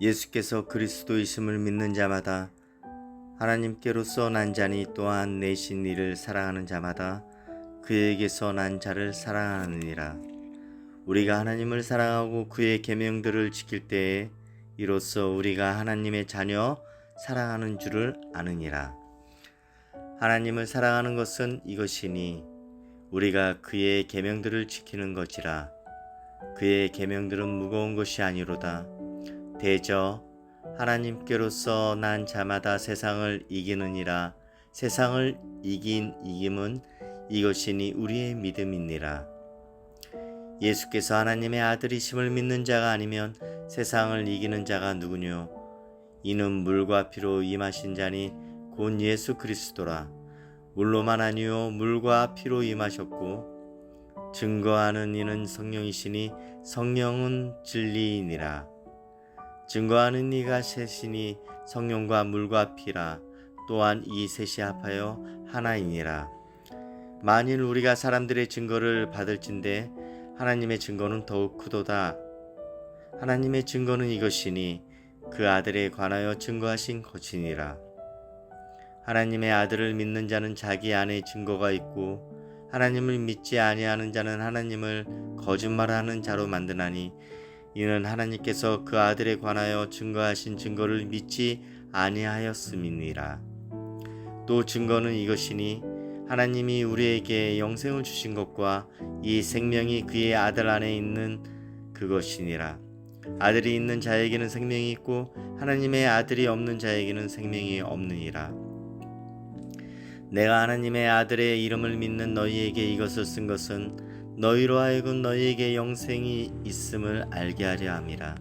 예수께서 그리스도이심을 믿는 자마다 하나님께로서 난 자니 또한 내신 이를 사랑하는 자마다 그에게서 난 자를 사랑하느니라. 우리가 하나님을 사랑하고 그의 계명들을 지킬 때에 이로써 우리가 하나님의 자녀 사랑하는 줄을 아느니라. 하나님을 사랑하는 것은 이것이니 우리가 그의 계명들을 지키는 것이라. 그의 계명들은 무거운 것이 아니로다. 대저 하나님께로서 난 자마다 세상을 이기느니라. 세상을 이긴 이김은 이것이니 우리의 믿음이니라. 예수께서 하나님의 아들이심을 믿는 자가 아니면 세상을 이기는 자가 누구뇨? 이는 물과 피로 임하신 자니 곧 예수 그리스도라. 물로만 아니요 물과 피로 임하셨고 증거하는 이는 성령이시니 성령은 진리이니라. 증거하는 이가 셋이니 성령과 물과 피라 또한 이 셋이 합하여 하나이니라. 만일 우리가 사람들의 증거를 받을진대 하나님의 증거는 더욱 크도다. 하나님의 증거는 이것이니 그 아들에 관하여 증거하신 것이니라. 하나님의 아들을 믿는 자는 자기 안에 증거가 있고 하나님을 믿지 아니하는 자는 하나님을 거짓말하는 자로 만드나니 이는 하나님께서 그 아들에 관하여 증거하신 증거를 믿지 아니하였음이니라. 또 증거는 이것이니 하나님이 우리에게 영생을 주신 것과 이 생명이 그의 아들 안에 있는 그것이니라. 아들이 있는 자에게는 생명이 있고 하나님의 아들이 없는 자에게는 생명이 없느니라. 내가 하나님의 아들의 이름을 믿는 너희에게 이것을 쓴 것은 너희로 하여금 너희에게 영생이 있음을 알게 하려 함이라.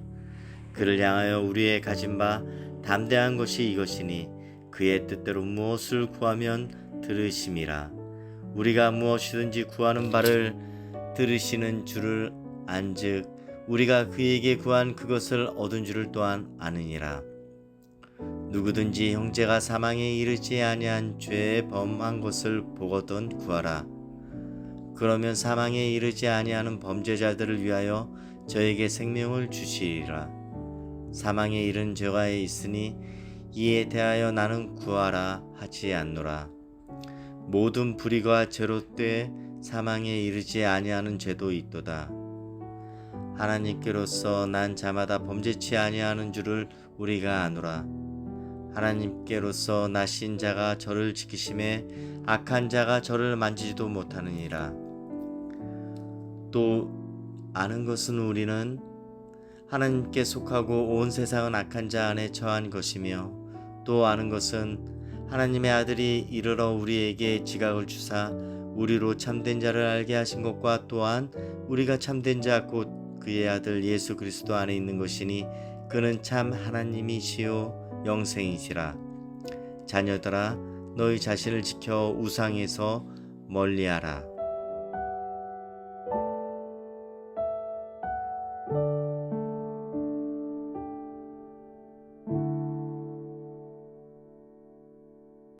그를 향하여 우리의 가진 바 담대한 것이 이것이니 그의 뜻대로 무엇을 구하면 들으심이라. 우리가 무엇이든지 구하는 바를 들으시는 줄을 안즉 우리가 그에게 구한 그것을 얻은 줄을 또한 아느니라. 누구든지 형제가 사망에 이르지 아니한 죄에 범한 것을 보거든 구하라. 그러면 사망에 이르지 아니하는 범죄자들을 위하여 저에게 생명을 주시리라. 사망에 이른 죄가 있으니 이에 대하여 나는 구하라 하지 않노라. 모든 불의가 죄로 때 사망에 이르지 아니하는 죄도 있도다. 하나님께로서 난 자마다 범죄치 아니하는 줄을 우리가 아노라. 하나님께로서 나신 자가 저를 지키심에 악한 자가 저를 만지지도 못하느니라. 또 아는 것은 우리는 하나님께 속하고 온 세상은 악한 자 안에 처한 것이며 또 아는 것은 하나님의 아들이 이르러 우리에게 지각을 주사 우리로 참된 자를 알게 하신 것과 또한 우리가 참된 자 곧 그의 아들 예수 그리스도 안에 있는 것이니 그는 참 하나님이시요 영생이시라. 자녀들아 너희 자신을 지켜 우상에서 멀리하라